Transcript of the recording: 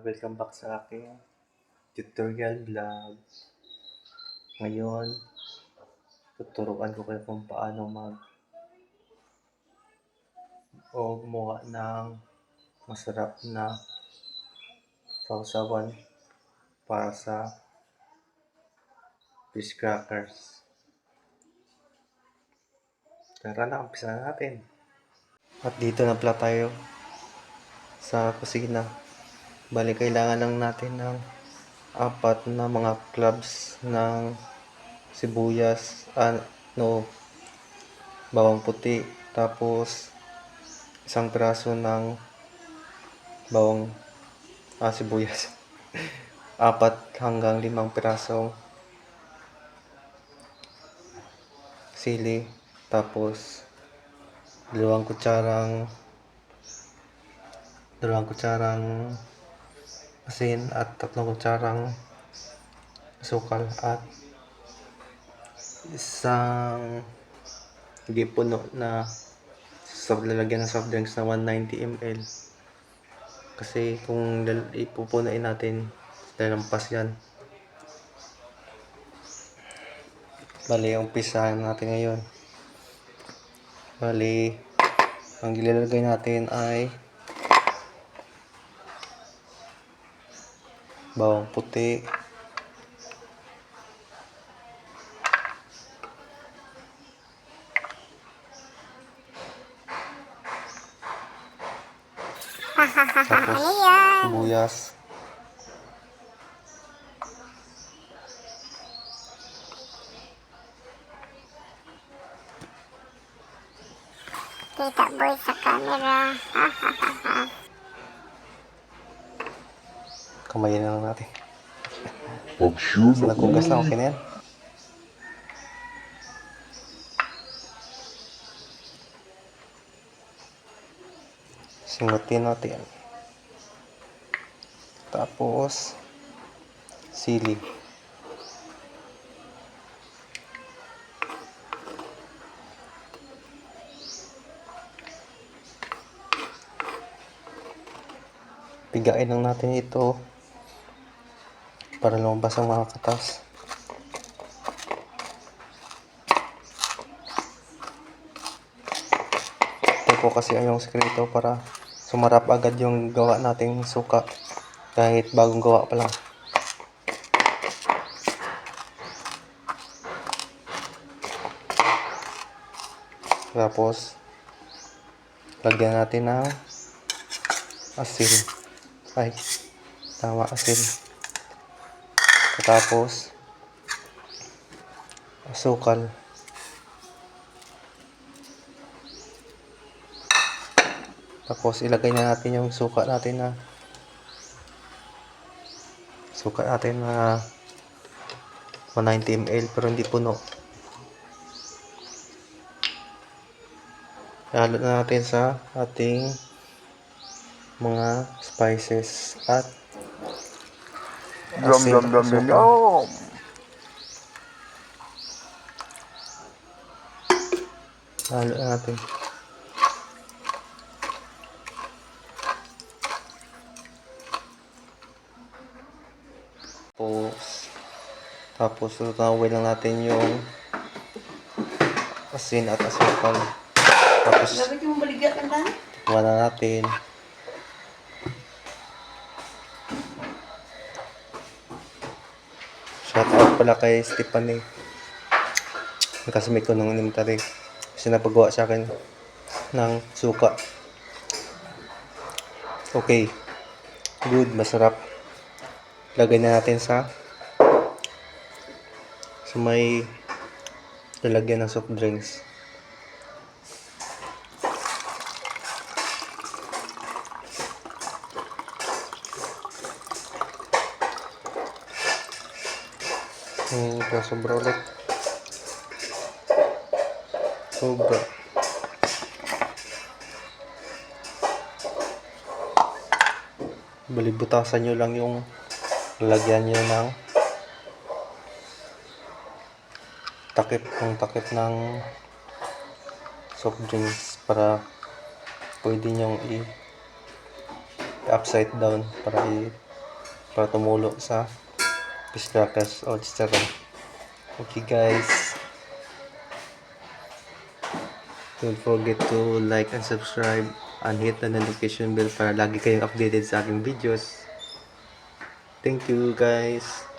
welcome back sa aking tutorial vlog. Ngayon, tuturuan ko kayo kung paano mag o gumawa ng masarap na sausawan para sa fish crackers. Tara na, umpisa na natin. At dito na pala tayo sa kusina. Bali, kailangan lang natin ng apat na mga clubs ng sibuyas, ano, bawang puti, tapos isang piraso ng bawang ah, sibuyas. apat hanggang limang pirasong sili, tapos dalawang kutsarang dalawang kutsarang asin at tatlong kutsarang asukal at isang hindi puno na sa lalagyan ng soft drinks na 190 ml kasi kung ipupunain natin lalampas yan. Bali umpisahan natin ngayon. Bali ang ilalagay natin ay bawang puti, tapos Ano yan? sibuyas, Kita boy sa camera. kamayin na lang natin. Pag sure So, na nagkugas na, okay na yan. Singutin natin. Tapos, sili. Pigain lang natin ito para lumabas ang mga katas. Ito po kasi ay yung sekreto para sumarap agad yung gawa nating suka kahit bagong gawa pa lang. Tapos, lagyan natin ng asin. Ay, tama asin. Tapos, asukal. Tapos, ilagay na natin yung suka natin na suka natin na 190 ml pero hindi puno. Ihalo na natin sa ating mga spices at Yum, asin yum, at yum, yum, asukal. yum. Halo natin. Tapos, tapos tutawin lang natin yung asin at asukal. Tapos, Dapat yung baligya ka na. tikman na natin. Pala kay Stephanie. Nakasimik ko ng elementary. Kasi napagawa sa akin ng suka. Okay. Good, masarap. Lagay na natin sa sa may lalagyan ng soft drinks. Hmm, kaya sobra ulit. Sobra. Balibutasan nyo lang yung lalagyan nyo ng takip ng takip ng soft drinks para pwede nyong i upside down para i para tumulo sa crackers o chicharon. Okay guys. Don't forget to like and subscribe and hit the notification bell para lagi kayong updated sa aking videos. Thank you guys.